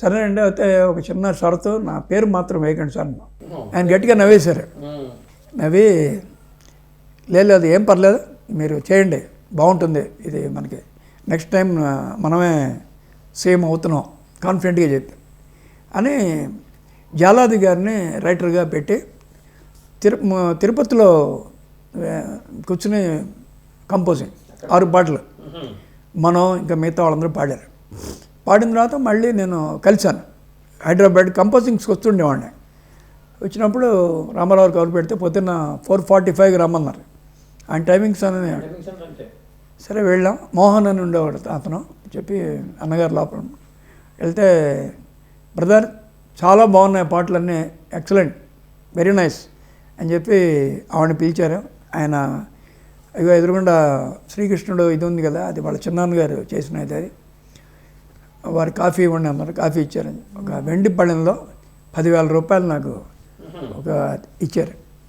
సరేనండి అయితే ఒక చిన్న షరతు. నా పేరు మాత్రం వేయకండి సార్. ఆయన గట్టిగా నవ్వేశారు. నవ్వి లేదు అది ఏం పర్లేదు మీరు చేయండి బాగుంటుంది ఇది మనకి. నెక్స్ట్ టైం మనమే సేమ్ అవుతున్నాం కాన్ఫిడెంట్గా చెప్పి. అని జాలాది గారిని రైటర్గా పెట్టి తిరు తిరుపతిలో కూర్చుని కంపోజింగ్ ఆరు పాటలు. మనం ఇంకా మిగతా వాళ్ళందరూ పాడారు. పాడిన తర్వాత మళ్ళీ నేను కలిశాను. హైదరాబాద్ కంపోజింగ్స్కి వస్తుండేవాడిని. వచ్చినప్పుడు రామారావు కవర్ పెడితే పొద్దున్న ఫోర్ ఫార్టీ ఫైవ్కి రమ్మన్నారు. ఆయన టైమింగ్స్ అని సరే వెళ్ళాం. మోహన్ అని ఉండేవాడు అతను చెప్పి అన్నగారు లోపల. వెళ్తే బ్రదర్ చాలా బాగున్నాయి పాటలన్నీ. ఎక్సలెంట్. Very nice. అని చెప్పి ఆవిడని పిలిచారు. ఆయన ఇగో ఎదురుగుండా శ్రీకృష్ణుడు ఇది ఉంది కదా అది వాళ్ళ చిన్నాన్న గారు చేసిన అది. వారు కాఫీ ఇవ్వండి అన్నారు కాఫీ ఇచ్చారు ఒక వెండి పళ్ళెంలో పదివేల రూపాయలు నాకు ఒక ఇచ్చారు.